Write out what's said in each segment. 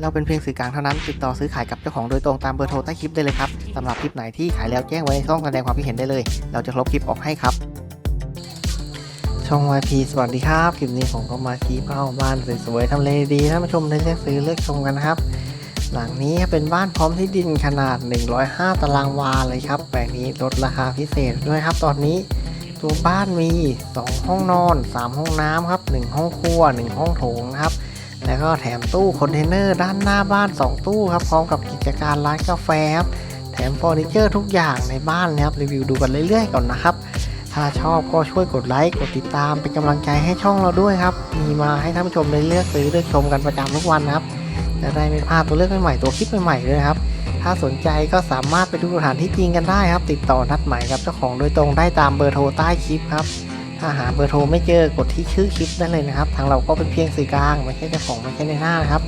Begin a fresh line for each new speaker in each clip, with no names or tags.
เราเป็นเพียงสื่อกลางเท่านั้น ติดต่อซื้อขายกับเจ้าของโดยตรงตามเบอร์โทรใต้คลิปได้เลยครับสำหรับคลิปไหนที่ขายแล้วแจ้งไว้ในช่องแสดงความคิดเห็นได้เลย เราจะลบคลิปออกให้ครับ ช่อง YP สวัสดีครับ คลิปนี้ผมก็มาชี้เป้าบ้านสวยๆทำเลดีท่านผู้ชมได้เลือกซื้อเลือกชมกันนะครับ หลังนี้เป็นบ้านพร้อมที่ดินขนาด 105 ตารางวาเลยครับแปลงนี้ลดราคาพิเศษด้วยครับ ตอนนี้ตัวบ้านมี 2 ห้องนอน 3 ห้องน้ำครับ 1 ห้องครัว 1 ห้องโถงนะครับ แล้วก็แถมตู้คอนเทนเนอร์ด้านหน้าบ้าน 2 ตู้ครับพร้อมกับกิจการร้านกาแฟครับแถมเฟอร์นิเจอร์ทุกอย่างในบ้านนะครับรีวิวดูกันเรื่อยๆก่อนนะครับ ถ้าชอบก็ช่วยกดไลค์กดติดตามเป็นกำลังใจให้ช่องเราด้วยครับ มีมาให้ท่านผู้ชมได้เลือกซื้อเลือกชมกันประจำทุกวันนะครับจะได้ไม่พลาดตัวเลือกใหม่ๆตัวคลิปใหม่ๆด้วยครับ ถ้าสนใจก็สามารถไปดูสถานที่จริงกันได้ครับ ติดต่อนัดหมายกับเจ้าของโดยตรงได้ตามเบอร์โทรใต้คลิปครับ ถ้าหาเบอร์โทรไม่เจอกดที่ชื่อคลิปได้เลยนะครับ ทางเราก็เป็นเพียงสื่อกลางไม่ใช่เจ้าของไม่ใช่ในหน้านะครับ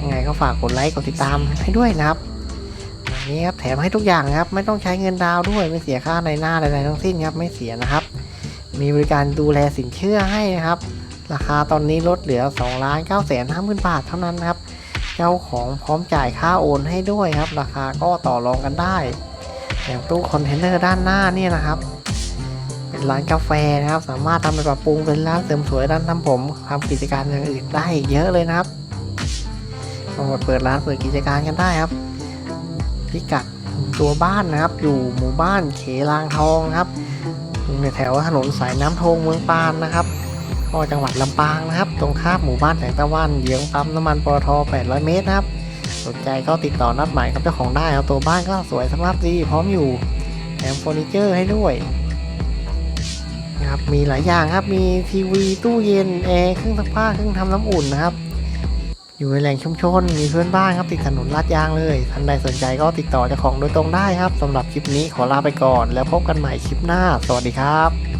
ยังไงก็ฝากกดไลค์กดติดตามให้ด้วยนะครับอันนี้ครับแถมให้ทุกอย่างครับ ไม่ต้องใช้เงินดาวด้วยไม่เสียค่าในหน้าใดๆทั้งสิ้นครับไม่เสียนะครับ มีบริการดูแลสินเชื่อให้นะครับ ราคาตอนนี้ลดเหลือ2ล้าน9 5 0 0 0 0บาทเท่านั้นครับ เจ้าของพร้อมจ่ายค่าโอนให้ด้วยครับ ราคาก็ต่อรองกันได้แถมตู้คอนเทนเนอร์ด้านหน้านี่นะครับ เป็นร้านกาแฟนะครับ สามารถทำไปปรับปรุงเป็นร้านเสริมสวยร้านทำผมทำกิจการอย่างอื่นได้เยอะเลยนะครับมาเปิดร้านเปิดกิจการกันได้ครับพิกัดตัวบ้านนะครับ อยู่หมู่บ้านเขลางทองนะครับในแถวถนนสายน้ำทงเมืองปานนะครับก็จังหวัดลำปางนะครับ ตรงข้ามหมู่บ้านแสงตะวันเยื้องปั๊มน้ำมันปตท800 เมตรนะครับสนใจก็ติดต่อนัดหมายกับเจ้าของได้ครับตัวบ้านก็สวยสภาพดีพร้อมอยู่แถมเฟอร์นิเจอร์ให้ด้วย นะครับ มีหลายอย่างครับ มีทีวีตู้เย็นแอร์เครื่องซักผ้าเครื่องทำน้ำอุ่นนะครับ อยู่ในแหล่งชุมชน มีเพื่อนบ้านครับติดถนนลาดยางเลยท่านใดสนใจก็ติดต่อเจ้าของโดยตรงได้ครับสำหรับคลิปนี้ขอลาไปก่อน แล้วพบกันใหม่คลิปหน้า สวัสดีครับ